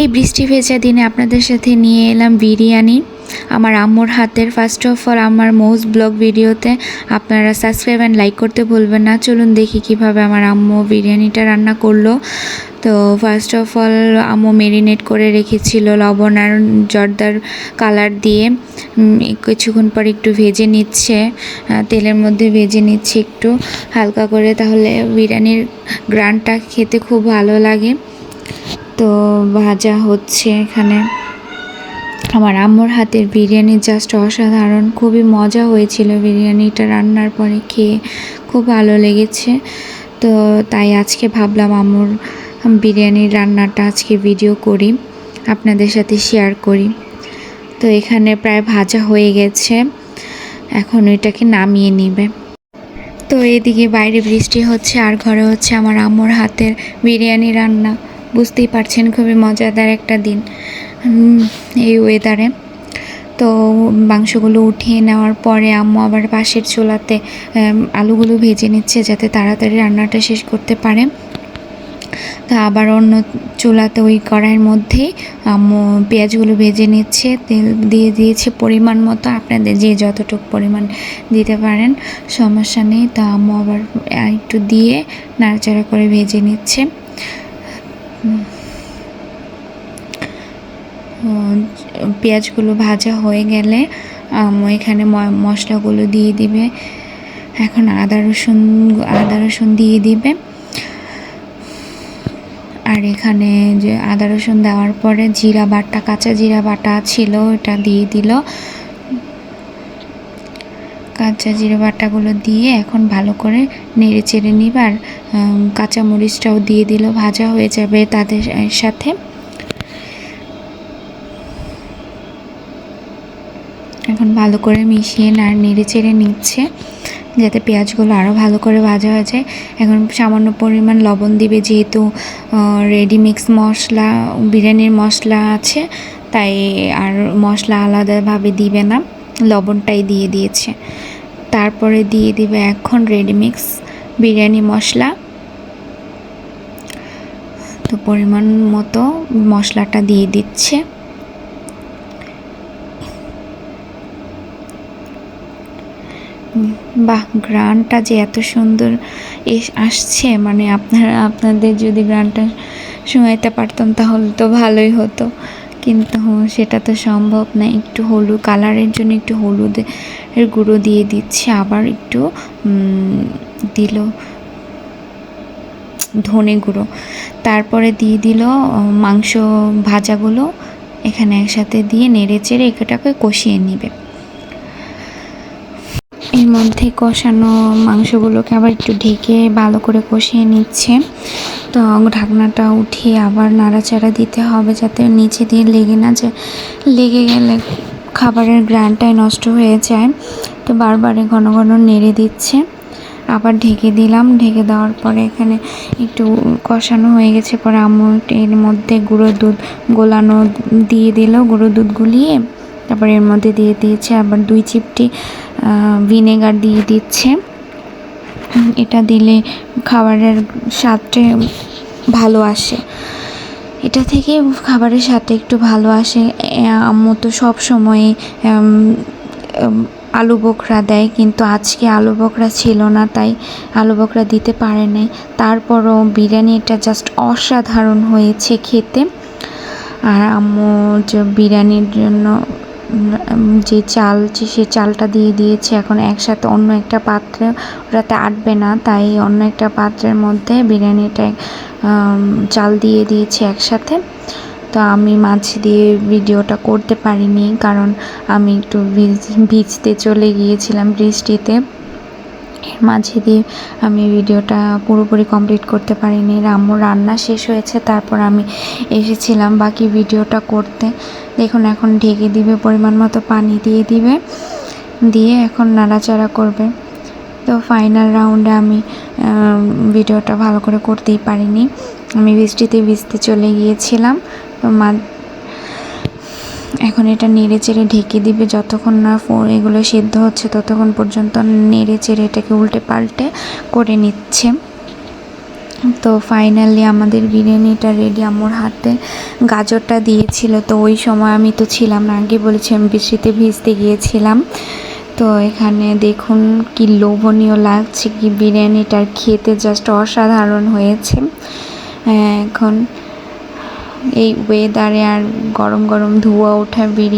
এই বৃষ্টি ভেজা দিনে আপনাদের সাথে নিয়ে এলাম বিরিয়ানি। আমার আম্মুর হাতের ফার্স্ট অফ অল আমার মোস্ট ব্লগ ভিডিওতে আপনারা সাবস্ক্রাইব অ্যান্ড লাইক করতে ভুলবেন না। চলুন দেখি কীভাবে আমার আম্মু বিরিয়ানিটা রান্না করল। তো ফার্স্ট অফ অল আম্মু মেরিনেট করে রেখেছিল লবণ আর জর্দার কালার দিয়ে। কিছুক্ষণ পর একটু ভেজে নিচ্ছে। তেলের মধ্যে ভেজে নিচ্ছে একটু। হালকা করে তাহলে বিরিয়ানির গ্রানটা খেতে খুব ভালো লাগে। তো ভাজা হচ্ছে এখানে। আমার আম্মুর হাতের বিরিয়ানি জাস্ট অসাধারণ, খুবই মজা হয়েছিল বিরিয়ানিটা রান্নার পরে খেয়ে, খুব ভালো লেগেছে। তো তাই আজকে ভাবলাম আম্মুর বিরিয়ানির রান্নাটা আজকে ভিডিও করি, আপনাদের সাথে শেয়ার করি। তো এখানে প্রায় ভাজা হয়ে গেছে, এখন এটাকে নামিয়ে নিবে। তো এদিকে বাইরে বৃষ্টি হচ্ছে, আর ঘরে হচ্ছে আমার আম্মুর হাতের বিরিয়ানি রান্না। বুঝতেই পারছেন, খুবই মজাদার একটা দিন এই ওয়েদারে তো মাংসগুলো উঠিয়ে নেওয়ার পরে আম্মু আবার পাশের চুলাতে আলুগুলো ভেজে নিচ্ছে যাতে তাড়াতাড়ি রান্নাটা শেষ করতে পারে। তো আবার অন্য চুলাতে ওই কড়াইয়ের মধ্যেই আম্মু পেঁয়াজগুলো ভেজে নিচ্ছে, তেল দিয়ে দিয়েছে পরিমাণ মতো, আপনাদের যে যতটুকু পরিমাণ দিতে পারেন, সমস্যা নেই। তো আম্মু আবার একটু দিয়ে নাড়াচাড়া করে ভেজে নিচ্ছে। পেঁয়াজগুলো ভাজা হয়ে গেলে এখানে মশলাগুলো দিয়ে দিবে। এখন আদা রসুন আদা রসুন দিয়ে দিবে। আর এখানে যে আদা রসুন দেওয়ার পরে জিরা বাটা, কাঁচা জিরা বাটা ছিল এটা দিয়ে দিল। কাঁচা জিরে বাটাগুলো দিয়ে এখন ভালো করে নেড়ে চেড়ে নিবার কাঁচা মরিচটাও দিয়ে দিল, ভাজা হয়ে যাবে তাদের সাথে। এখন ভালো করে মিশিয়ে আর নেড়ে চেড়ে নিচ্ছে, যাতে পেঁয়াজগুলো আরও ভালো করে ভাজা হয়ে যায়। এখন সামান্য পরিমাণ লবণ দিবে যেহেতু রেডি মিক্স মশলা, বিরিয়ানির মশলা আছে, তাই আর মশলা আলাদাভাবে দিবে না, লবণটাই দিয়ে দিয়েছে। তারপরে দিয়ে দিবে এখন রেডি মিক্স বিরিয়ানি মশলা। তো পরিমাণ মতো মশলাটা দিয়ে দিচ্ছে। বাহ, গ্রানটা যে এত সুন্দর আসছে। মানে আপনারা, আপনাদের যদি গ্রানটা শোনাইতে পারতাম তাহলে তো ভালোই হতো। কিন্তু সেটা তো সম্ভব না। একটু হলুদ কালারের জন্য একটু হলুদের গুঁড়ো দিয়ে দিচ্ছে, আবার একটু দিল ধনে গুঁড়ো। তারপরে দিয়ে দিল মাংস ভাজাগুলো এখানে একসাথে দিয়ে নেড়ে চেড়ে এটাকে কষিয়ে নিবে। এর মধ্যে কষানো মাংসগুলোকে আবার একটু ঢেকে ভালো করে কষিয়ে নিচ্ছে। তো ঢাকনাটা উঠিয়ে আবার নাড়াচাড়া দিতে হবে যাতে নিচে দিয়ে লেগে না যায়। লেগে গেলে খাবারের গ্রানটাই নষ্ট হয়ে যায়। তো বারবারে ঘন ঘন নেড়ে দিচ্ছে। আবার ঢেকে দিলাম। ঢেকে দেওয়ার পরে এখানে একটু কষানো হয়ে গেছে। পরে আম্মু এর মধ্যে গুঁড়ো দুধ গোলানো দিয়ে দিল। গুঁড়ো দুধ গুলিয়ে তারপর এর মধ্যে দিয়ে দিয়েছে, আবার দুই চিপটি ভিনেগার দিয়ে দিচ্ছে। এটা দিলে খাবারের স্বাদটা ভালো আসে। এটা থেকে খাবারের স্বাদটা একটু ভালো আসে। আম্মু তো সব সময় আলু বোখরা দেয়, কিন্তু আজকে আলু বোখরা ছিল না, তাই আলু বোখরা দিতে পারে নাই। তারপরও বিরিয়ানিটা জাস্ট অসাধারণ হয়েছে খেতে। আর আম্মু যে বিরিয়ানির জন্য যে চাল সে চালটা দিয়ে দিয়েছে, এখন একসাথে অন্য একটা পাত্রে, ওটাতে আটবে না, তাই অন্য একটা পাত্রের মধ্যে বিরিয়ানিটা চাল দিয়ে দিয়েছে একসাথে। তো আমি মাছ দিয়ে ভিডিওটা করতে পারিনি, কারণ আমি একটু ভিজ- ভিজতে চলে গিয়েছিলাম বৃষ্টিতে। এর মাঝে দিয়ে আমি ভিডিওটা পুরোপুরি কমপ্লিট করতে পারিনি। রাম্মুর রান্না শেষ হয়েছে, তারপর আমি এসেছিলাম বাকি ভিডিওটা করতে। দেখুন, এখন ঢেকে দিবে, পরিমাণ মতো পানি দিয়ে দিবে, দিয়ে এখন নাড়াচাড়া করবে। তো ফাইনাল রাউন্ডে আমি ভিডিওটা ভালো করে করতেই পারিনি। আমি বৃষ্টিতে ভিজতে চলে গিয়েছিলাম, তো মা, এখন এটা নেড়ে চেড়ে ঢেকে দিবে, যতক্ষণ না এগুলো সেদ্ধ হচ্ছে ততক্ষণ পর্যন্ত নেড়ে চেড়ে এটাকে উল্টে পাল্টে করে নিচ্ছে। তো ফাইনালি আমাদের বিরিয়ানিটা রেডি আমার হাতে গাজরটা দিয়েছিল। তো ওই সময় আমি তো ছিলাম না আগে বলেছি আমি বৃষ্টিতে ভিজতে গিয়েছিলাম। তো এখানে দেখুন কি লোভনীয় লাগছে কি বিরিয়ানিটার খেতে জাস্ট অসাধারণ হয়েছে। হ্যাঁ, এখন এই ওয়েদারে আর গরম গরম ধোয়া ওঠা বিরিয়ানি